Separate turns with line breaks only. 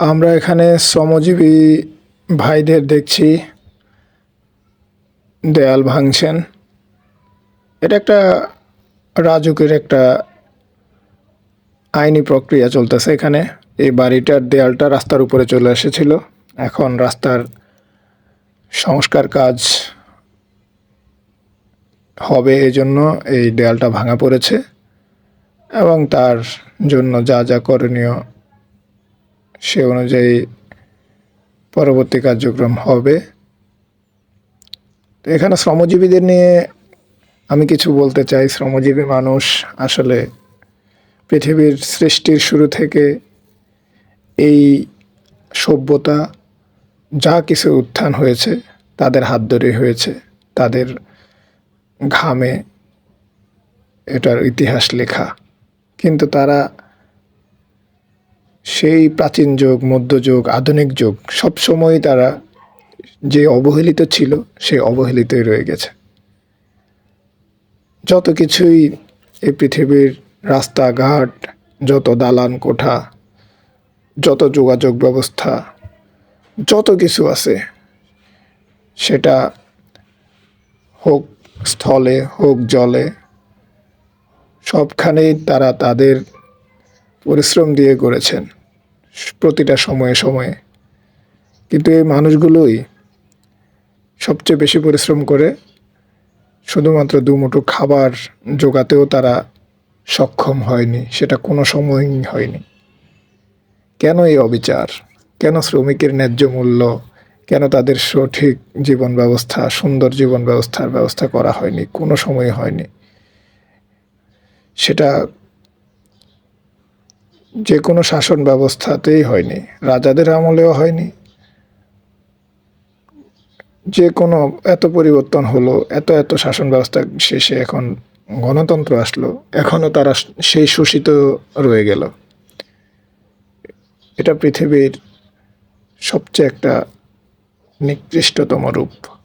আমরা এখানে শ্রমজীবী ভাইদের দেখছি। দেয়াল ভাঙছেন। এটা একটা রাজুকের একটা আইনি প্রক্রিয়া চলতেছে এখানে। এই বাড়িটার দেয়ালটা রাস্তার উপরে চলে এসেছিল। এখন রাস্তার সংস্কার কাজ হবে এই জন্য এই দেয়ালটা ভাঙা পড়েছে। এবং তার জন্য যা যা করণীয় সে অনুযায়ী পরবর্তী কার্যক্রম হবে। তো এখানে শ্রমজীবীদের নিয়ে আমি কিছু বলতে চাই। শ্রমজীবী মানুষ আসলে পৃথিবীর সৃষ্টির শুরু থেকে এই সভ্যতা যা কিছু উত্থান হয়েছে, তাদের হাত ধরে হয়েছে। তাদের ঘামে এটার ইতিহাস লেখা। কিন্তু তারা সেই প্রাচীন যুগ মধ্যযুগ আধুনিক যুগ সবসময় তারা যে অবহেলিত ছিল সেই অবহেলিতই রয়ে গেছে। যত কিছুই এই পৃথিবীর রাস্তাঘাট, যত দালান কোঠা, যত যোগাযোগ ব্যবস্থা, যত কিছু আছে, সেটা হোক স্থলে, হোক জলে, সবখানেই তারা তাদের পরিশ্রম দিয়ে করেছেন প্রতিটা সময়ে সময়ে। কিন্তু এই মানুষগুলোই সবচেয়ে বেশি পরিশ্রম করে শুধুমাত্র দুমুঠো খাবার জোগাতেও তারা সক্ষম হয়নি, সেটা কোনো সময়ই হয়নি। কেন এই অবিচার? কেন শ্রমিকের ন্যায্য মূল্য? কেন তাদের সঠিক জীবন ব্যবস্থা সুন্দর জীবন ব্যবস্থার ব্যবস্থা করা হয়নি, কোনো সময় হয়নি? সেটা যে কোনো শাসন ব্যবস্থাতেই হয়নি, রাজাদের আমলেও হয়নি। যে কোনো এত পরিবর্তন হলো, এত এত শাসন ব্যবস্থা শেষে এখন গণতন্ত্র আসলো এখনও তারা সেই শোষিত রয়ে গেল। এটা পৃথিবীর সবচেয়ে একটা নিকৃষ্টতম রূপ।